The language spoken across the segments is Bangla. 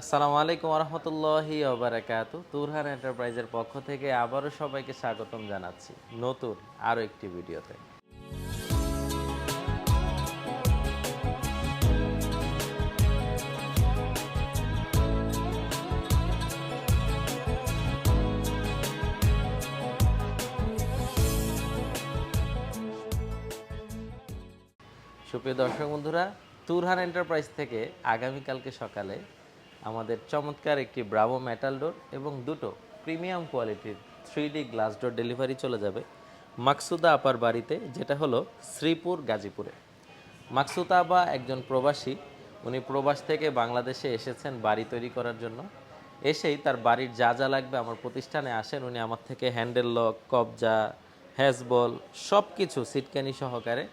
আসসালামু আলাইকুম রহমতুল্লাহি ওবারাকাত তুরহান এন্টারপ্রাইজের পক্ষ থেকে আবারও সবাইকে স্বাগতম জানাচ্ছি নতুন আরও একটি ভিডিওতে। সুপ্রিয় দর্শক বন্ধুরা, তুরহান এন্টারপ্রাইজ থেকে আগামীকালকে সকালে আমাদের চমৎকার একটি ব্রাভো মেটাল ডোর এবং দুটো প্রিমিয়াম কোয়ালিটির three D glass door delivery চলে যাবে মাকসুদা আপার বাড়িতে, যেটা হলো শ্রীপুর গাজীপুরে। মাকসুদা আবা একজন প্রবাসী, উনি প্রবাস থেকে বাংলাদেশে এসেছেন বাড়ি তৈরি করার জন্য। এসেই তার বাড়ির যা যা লাগবে আমার প্রতিষ্ঠানে আসেন, উনি আমার থেকে হ্যান্ডেল লক কবজা হ্যাজবল সব কিছু সিটকানি সহকারে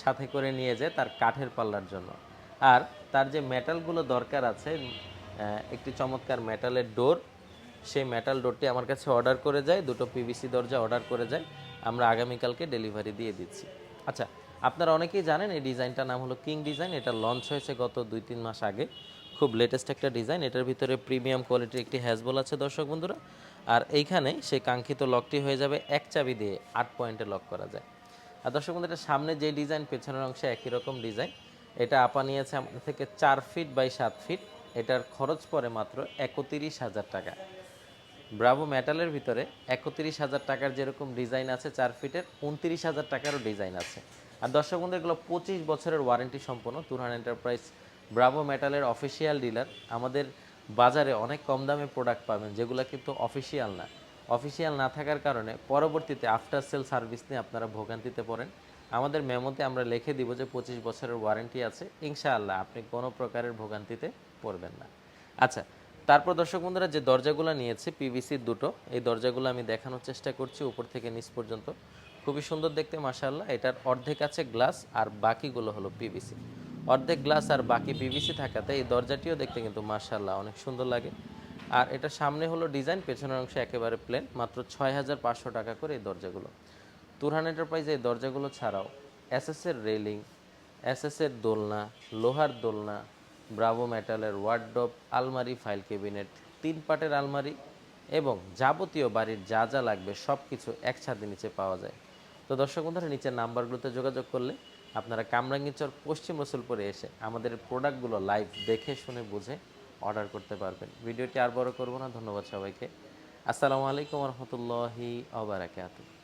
সাথে করে নিয়ে যায় তার কাঠের পাল্লার জন্য। আর তার যে মেটালগুলো দরকার আছে একটি চমৎকার মেটালের ডোর সেই মেটাল ডোরটি আমার কাছে অর্ডার করে যায়, দুটো পিভিসি দরজা অর্ডার করে যায়। আমরা আগামীকালকে ডেলিভারি দিয়ে দিচ্ছি। আচ্ছা আপনারা অনেকেই জানেন এই ডিজাইনটার নাম হলো কিং ডিজাইন এটা লঞ্চ হয়েছে গত দুই তিন মাস আগে। খুব লেটেস্ট একটা ডিজাইন এটার ভিতরে প্রিমিয়াম কোয়ালিটির একটি হ্যাজবল আছে, দর্শক বন্ধুরা। আর এইখানে সেই কাঙ্ক্ষিত লকটি হয়ে যাবে এক চাবি দিয়ে, আট পয়েন্টে লক করা যায়। আর দর্শক বন্ধু এটা সামনে যে ডিজাইন পেছনের অংশে একই রকম ডিজাইন এটা আপা নিয়েছে আমাদের থেকে চার ফিট বাই সাত ফিট এটার খরচ পড়ে মাত্র একত্রিশ হাজার টাকা। ব্রাভো মেটালের ভিতরে একত্রিশ হাজার টাকার যেরকম ডিজাইন আছে চার ফিটের, উনত্রিশ হাজার টাকারও ডিজাইন আছে। আর দর্শক বন্ধু, এগুলো পঁচিশ বছরের ওয়ারেন্টি সম্পন্ন। তুরহান এন্টারপ্রাইজ ব্রাভো মেটালের অফিসিয়াল ডিলার। আমাদের বাজারে অনেক কম দামে প্রোডাক্ট পাবেন, যেগুলো কিন্তু অফিসিয়াল না। অফিসিয়াল না থাকার কারণে পরবর্তীতে আফটার সেল সার্ভিস নিয়ে আপনারা ভোগান্তিতে পড়েন। আমাদের মেমোতে আমরা লিখে দিব যে পঁচিশ বছরের ওয়ারেন্টি আছে। ইনশাআল্লাহ আপনি কোনো প্রকারের ভোগান্তিতে পড়বেন না। আচ্ছা তারপর দর্শক বন্ধুরা যে দরজাগুলো নিয়েছে পিভিসির দুটো, এই দরজাগুলো আমি দেখানোর চেষ্টা করছি উপর থেকে নিচ পর্যন্ত। খুবই সুন্দর দেখতে, মাশাআল্লাহ। এটার অর্ধেক আছে গ্লাস আর বাকিগুলো হলো পিভিসি অর্ধেক গ্লাস আর বাকি পিভিসি থাকাতে এই দরজাটিও দেখতে কিন্তু মাশাআল্লাহ অনেক সুন্দর লাগে। আর এটা সামনে হলো ডিজাইন, পেছনের অংশে একেবারে প্লেন মাত্র ছয় হাজার পাঁচশো টাকা করে এই দরজাগুলো। তুরহান এন্টারপ্রাইজে এই দরজাগুলো ছাড়াও এসএসের রেলিং, এসএসের দোলনা, লোহার দোলনা, ব্রাভো মেটালের ওয়ার্ডরোব, আলমারি, ফাইল ক্যাবিনেট, তিন পাটের আলমারি এবং যাবতীয় বাড়ির যা যা লাগবে সব কিছু এক ছাদের নিচে পাওয়া যায়। তো দর্শক বন্ধুরা, নিচের নাম্বারগুলোতে যোগাযোগ করলে আপনারা কামরাঙ্গিচর পশ্চিম রসুলপুরে এসে আমাদের প্রোডাক্টগুলো লাইভ দেখে শুনে বুঝে অর্ডার করতে পারবেন। ভিডিওটি আর বড় করব না। ধন্যবাদ সবাইকে। আসসালামু আলাইকুম রহমতুল্লাহি আবরাকাতুহ